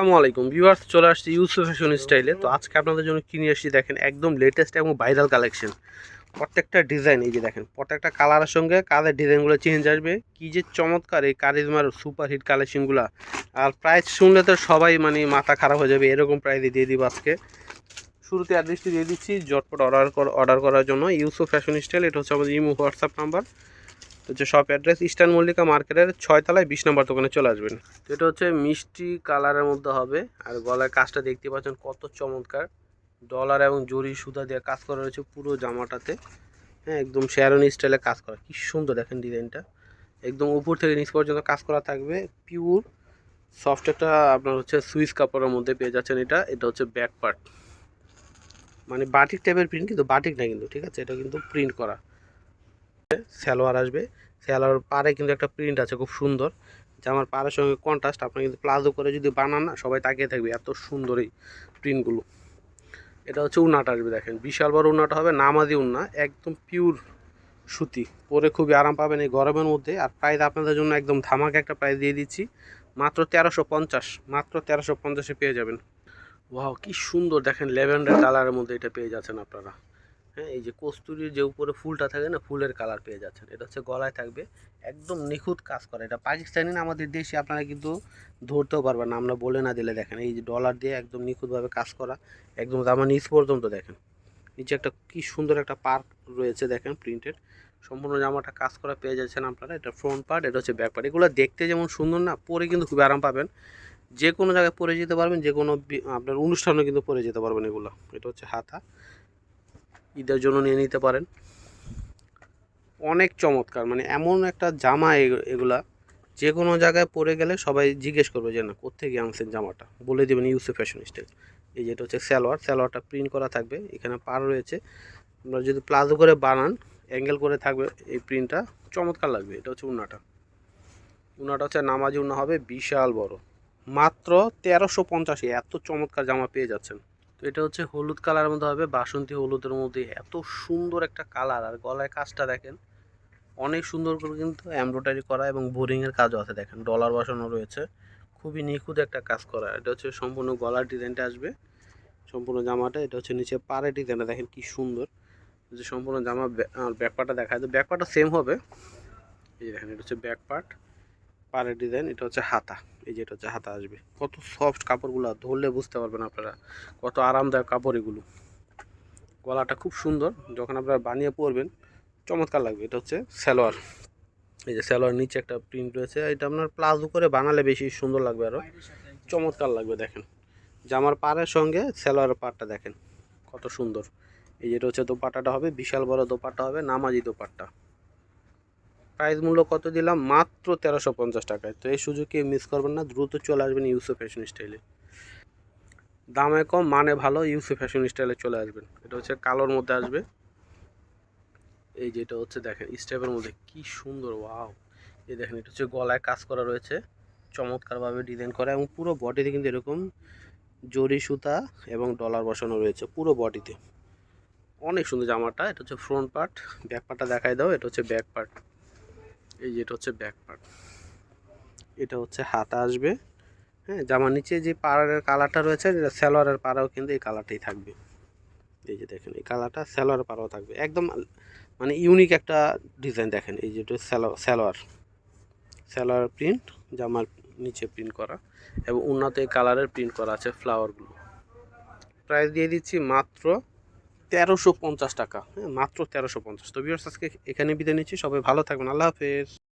আসসালামু আলাইকুম। ভিউয়ার্স, চলে আসছি ইউসুফ ফ্যাশন স্টাইলে তো আজকে আপনাদের জন্য কিনে আসছি দেখেন একদম লেটেস্ট এবং ভাইরাল কালেকশন প্রত্যেকটা ডিজাইন এই যে দেখেন, প্রত্যেকটা কালারের সঙ্গে কালার ডিজাইনগুলো চেঞ্জ আসবে। কি যে চমৎকার এই কারিজমার সুপার হিট কালেকশনগুলো আর প্রাইস শুনলে তো সবাই মানে মাথা খারাপ হয়ে যাবে, এরকম প্রাইসে দিয়ে দিব আজকে। শুরুতে অ্যাড্রেসটি দিয়ে দিচ্ছি জটপট অর্ডার অর্ডার করার জন্য। ইউসুফ ফ্যাশন স্টাইল এটা হচ্ছে আমাদের ইমো হোয়াটসঅ্যাপ নাম্বার হচ্ছে শপ অ্যাড্রেস ইস্টার্ন মল্লিকা মার্কেটের ছয়তলায় বিশ নম্বর দোকানে চলে আসবেন। তো এটা হচ্ছে মিষ্টি কালারের মধ্যে হবে, আর গলায় কাজটা দেখতে পাচ্ছেন কত চমৎকার। ডলার এবং জরি সুতা দিয়ে কাজ করা রয়েছে পুরো জামাটাতে। হ্যাঁ একদম শ্যারন স্টাইলে কাজ করা। কি সুন্দর দেখেন ডিজাইনটা। একদম উপর থেকে নিচ পর্যন্ত কাজ করা থাকবে। পিওর সফট একটা আপনার হচ্ছে সুইস কাপড়ের মধ্যে পেয়ে যাচ্ছেন এটা। এটা হচ্ছে ব্যাক পার্ট মানে বাটিক টাইপের প্রিন্ট কিন্তু বাটিক না কিন্তু, ঠিক আছে? এটা কিন্তু প্রিন্ট করা। সালোয়ার আসবে। সালোয়ার পাড়ে কিন্তু একটা প্রিন্ট আছে, খুব সুন্দর। জামার পাড়ের সঙ্গে কন্ট্রাস্ট আপনি কিন্তু প্লাজো করে যদি বানান না, সবাই তাকিয়ে থাকবে এত সুন্দর এই প্রিন্টগুলো এটা হচ্ছে উন্নাটা আসবে, দেখেন। বিশাল বড় উনাটা হবে, নামাজি উন্না, একদম পিওর সুতি। পরে খুবই আরাম পাবেন এই গরমের মধ্যে। আর প্রাইস আপনাদের জন্য একদম ধামাকে একটা প্রাইস দিয়ে দিচ্ছি। মাত্র তেরোশো পঞ্চাশ, মাত্র তেরোশো পঞ্চাশে পেয়ে যাবেন। ওয়াও কি সুন্দর, দেখেন ল্যাভেন্ডার কালারের মধ্যে এটা পেয়ে যাচ্ছেন আপনারা। হ্যাঁ এই যে কস্তুরির যে উপরে ফুলটা থাকে না, ফুলের কালার পেয়ে যাচ্ছেন। এটা হচ্ছে গলায় থাকবে। একদম নিখুঁত কাজ করা। এটা পাকিস্তানি না, আমাদের দেশে আপনারা কিন্তু ধরতেও পারবেন না। আমরা বলে না দিলে দেখেন, এই যে ডলার দিয়ে একদম নিখুঁতভাবে কাজ করা। একদম আমার নিচ পর্যন্ত দেখেন। নিচে একটা কি সুন্দর একটা পার্ক রয়েছে দেখেন প্রিন্টেড সম্পূর্ণ জামাটা কাজ করা পেয়ে যাচ্ছেন আপনারা। এটা ফ্রন্ট পার্ট এটা হচ্ছে ব্যাক পার্ট এগুলো দেখতে যেমন সুন্দর না, পরে কিন্তু খুবই আরাম পাবেন। যে কোনো জায়গায় পরে যেতে পারবেন, যে কোনো আপনার অনুষ্ঠানেও কিন্তু পরে যেতে পারবেন এগুলো। এটা হচ্ছে হাতা। ঈদের জন্য নিয়ে নিতে পারেন। অনেক চমৎকার মানে এমন একটা জামা এগ- এগুলা যে কোনো জায়গায় পরে গেলে সবাই জিজ্ঞেস করবে যে, না কোথেকে আনছেন জামাটা? বলে দেবেন ইউসে ফ্যাশন স্টাইল এই যেটা হচ্ছে স্যালোয়ার স্যালোয়ারটা প্রিন্ট করা থাকবে, এখানে পার রয়েছে। আপনারা যদি প্লাজো করে বানান অ্যাঙ্গেল করে থাকবে, এই প্রিন্টটা চমৎকার লাগবে। এটা হচ্ছে উন্নাটা। উন্নাটা হচ্ছে নামাজি উন্না হবে, বিশাল বড়। মাত্র তেরোশো পঞ্চাশে, এত চমৎকার জামা পেয়ে যাচ্ছেন। তো এটা হচ্ছে হলুদ কালারের মধ্যে হবে, বাসন্তী হলুদের মধ্যে। এত সুন্দর একটা কালার, আর গলায় কাজটা দেখেন, অনেক সুন্দর করে কিন্তু এমব্রয়ডারি করা এবং বোরিংয়ের কাজও আছে দেখেন, ডলার বসানো রয়েছে। খুবই নিখুঁত একটা কাজ করা, এটা হচ্ছে সম্পূর্ণ গলার ডিজাইনটা আসবে। সম্পূর্ণ জামাটা, এটা হচ্ছে নিচে পাড়ে ডিজাইনটা দেখেন কি সুন্দর। যে সম্পূর্ণ জামা ব্যাক পার্টটা দেখা যায়, ব্যাক পার্টটা সেম হবে। এই দেখেন, এটা হচ্ছে ব্যাক পার্ট পাড়ের ডিজাইন, এটা হচ্ছে হাতা। এই যে এটা হচ্ছে হাতা আসবে। কত সফট কাপড়গুলো ধরলে বুঝতে পারবেন আপনারা। কত আরামদায়ক কাপড় এগুলো। গলাটা খুব সুন্দর। যখন আপনারা বানিয়ে পরবেন, চমৎকার লাগবে। এটা হচ্ছে সালোয়ার। এই যে সালোয়ার নিচে একটা প্রিন্ট রয়েছে। এটা আপনার প্লাজো করে বানালে বেশি সুন্দর লাগবে আরও চমৎকার লাগবে দেখেন। জামার পাড়ের সঙ্গে সালোয়ারের পাড়টা দেখেন। কত সুন্দর। এই যেটা হচ্ছে দোপাট্টাটা হবে, বিশাল বড় দোপাট্টা হবে, নামাজি দোপাট্টা। প্রাইস মূল্য কত দিলাম? মাত্র তেরোশো পঞ্চাশ টাকায়। তো এই সুযোগকে মিস করবেন না, দ্রুত চলে আসবেন ইউসো ফ্যাশন স্টাইলে দামে কম মানে ভালো ইউসো ফ্যাশন স্টাইলে চলে আসবেন। এটা হচ্ছে কালোর মধ্যে আসবে। এই যেটা হচ্ছে দেখেন স্টেপের মধ্যে কি সুন্দর ওয়াও এই দেখেন, এটা হচ্ছে গলায় কাজ করা রয়েছে। চমৎকারভাবে ডিজাইন করা এবং পুরো বডিতে কিন্তু এরকম জরি সুতা এবং ডলার বসানো রয়েছে পুরো বডিতে অনেক সুন্দর জামাটা, এটা হচ্ছে ফ্রন্ট পার্ট ব্যাক পার্টটা দেখাই দাও, এটা হচ্ছে ব্যাক পার্ট এই যেটা হচ্ছে ব্যাক পার্ট এটা হচ্ছে হাতা আসবে। হ্যাঁ জামার নিচে যে পাড়ের কালারটা রয়েছে স্যালোয়ারের পাড়াও কিন্তু এই কালারটাই থাকবে। এই যে দেখেন, এই কালারটা স্যালোয়ার পাড়াও থাকবে। একদম মানে ইউনিক একটা ডিজাইন দেখেন, এই যেটা স্যালো স্যালোয়ার স্যালোয়ার প্রিন্ট জামার নিচে প্রিন্ট করা এবং উন্নত এই কালারের প্রিন্ট করা আছে ফ্লাওয়ারগুলো প্রাইস দিয়ে দিচ্ছি মাত্র তেরোশো পঞ্চাশ টাকা। হ্যাঁ মাত্র তেরোশো পঞ্চাশ। তো ভিউয়ার্স আজকে এখানে বিদায় নিচ্ছি। সবাই ভালো থাকবেন। আল্লাহ হাফেজ।